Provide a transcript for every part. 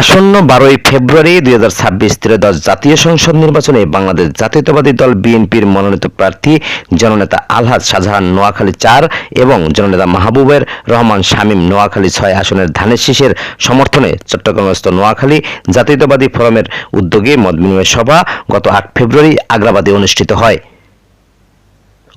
আসন্ন বারোই ফেব্রুয়ারি দুই হাজার ছাব্বিশ ত্রয়োদশ জাতীয় সংসদ নির্বাচনে বাংলাদেশ জাতীয়তাবাদী দল বিএনপির মনোনীত প্রার্থী জননেতা আলহাজ শাহজাহান নোয়াখালী চার এবং জননেতা মাহবুবের রহমান শামীম নোয়াখালী ছয় আসনের ধানের শীষের সমর্থনে চট্টগ্রামস্থ নোয়াখালী জাতীয়তাবাদী ফোরামের উদ্যোগে মত বিনিময় সভা গত আট ফেব্রুয়ারি আগ্রাবাদে অনুষ্ঠিত হয়।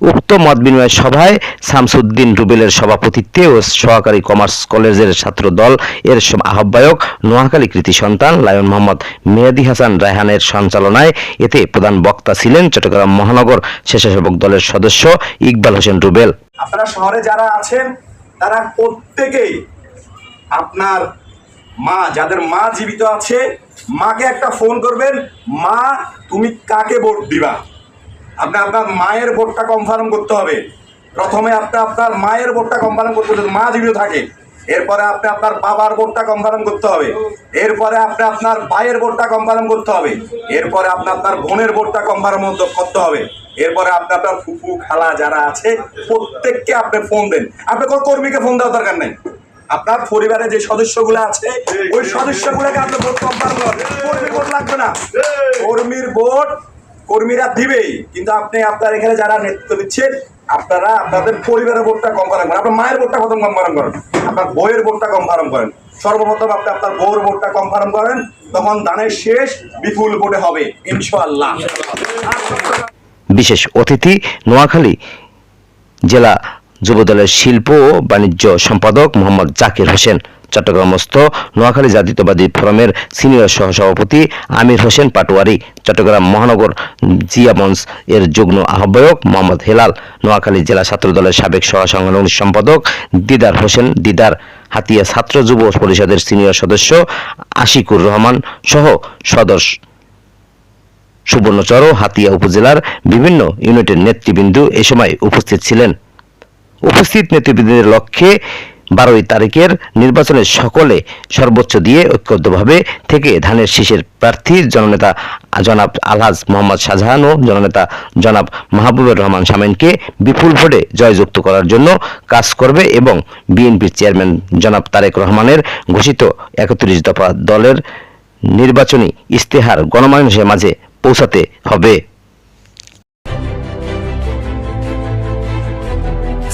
উক্ত মত বিনিময় সভায় শামসুদ্দিন রুবেলের সভাপতিত্বে ও সহকারী কমার্স কলেজের ছাত্র দল এর আহ্বায়ক নোয়াখালী কৃতি সন্তান লায়ন মোহাম্মদ মেহেদি হাসান রায়হানের সঞ্চালনায় এতে প্রধান বক্তা ছিলেন চট্টগ্রাম মহানগর স্বেচ্ছাসেবক দলের সদস্য ইকবাল হোসেন রুবেল। আপনারা শহরে যারা আছেন, তারা প্রত্যেকেই আপনার মা, যাদের মা জীবিত আছে, মাকে একটা ফোন করবেন, মা, তুমি কাকে ভোট দিবা? আপনি আপনার মায়ের ভোটটা কনফার্ম করতে হবে। প্রথমে আপনি আপনার মায়ের ভোটটা কনফার্ম করতে হবে মা জীবিত থাকে। এরপরে আপনি আপনার বাবার ভোটটা কনফার্ম করতে হবে। এরপরে আপনি আপনার ভাইয়ের ভোটটা কনফার্ম করতে হবে। এরপরে আপনি আপনার বোনের ভোটটা কনফার্ম করতে হবে। এরপরে আপনি আপনার ফুফু খালা যারা আছে প্রত্যেককে আপনি ফোন দেন। আপনি কোনো কর্মীকে ফোন দেওয়ার দরকার নেই। আপনার পরিবারে যে সদস্যগুলো আছে ওই সদস্যগুলোকে আপনি ভোট কনফার্ম করেন। কর্মীর ভোট লাগবে না। কর্মীর ভোট কর্মীরা দিবেই, কিন্তু আপনি, আপনার এখানে যারা নেতৃত্ব দিচ্ছেন, আপনারা আপনাদের পরিবারের ভোটটা কনফার্ম করেন আপনার মায়ের ভোটটা প্রথম কনফার্ম করেন আপনার বইয়ের ভোটটা কনফার্ম করেন সর্বপ্রথম আপনি আপনার বউর ভোটটা কনফার্ম করেন, তখন দানের শেষ বিপুল ভোটে হবে, ইনশাআল্লাহ। বিশেষ অতিথি নোয়াখালী জেলা যুবদলের শিল্প ও বাণিজ্য সম্পাদক মোহাম্মদ জাকির হোসেন। চট্টগ্রামস্থ নোয়াখালী জাতীয়তাবাদী ফোরামের সিনিয়র সহসভাপতি আমির হোসেন পাটোয়ারি, চট্টগ্রাম মহানগর জিয়া মঞ্চ এর যুগ্ম আহ্বায়ক মোহাম্মদ হেলাল, নোয়াখালী জেলা ছাত্রদলের সাবেক সহ সাংগঠনিক সম্পাদক দিদার হোসেন দিদার, হাতিয়া ছাত্র যুব পরিষদের সিনিয়র সদস্য আশিকুর রহমান সহ সদস্য সুবর্ণচর হাতিয়া উপজেলার বিভিন্ন ইউনিটের নেতৃবৃন্দ এ সময় উপস্থিত ছিলেন। উপস্থিত নেতৃবৃন্দের লক্ষ্যে বারোই তারিখের নির্বাচনে সকলে সর্বোচ্চ দিয়ে ঐক্যবদ্ধভাবে থেকে ধানের শীষের প্রার্থী জননেতা জনাব আলহাজ মোহাম্মদ শাহজাহান ও জননেতা জনাব মাহবুবুর রহমান শামীনকে বিপুল ভোটে জয়যুক্ত করার জন্য কাজ করবে এবং বিএনপির চেয়ারম্যান জনাব তারেক রহমানের ঘোষিত একত্রিশ দফা দলের নির্বাচনী ইস্তেহার গণমানুষের মাঝে পৌঁছাতে হবে।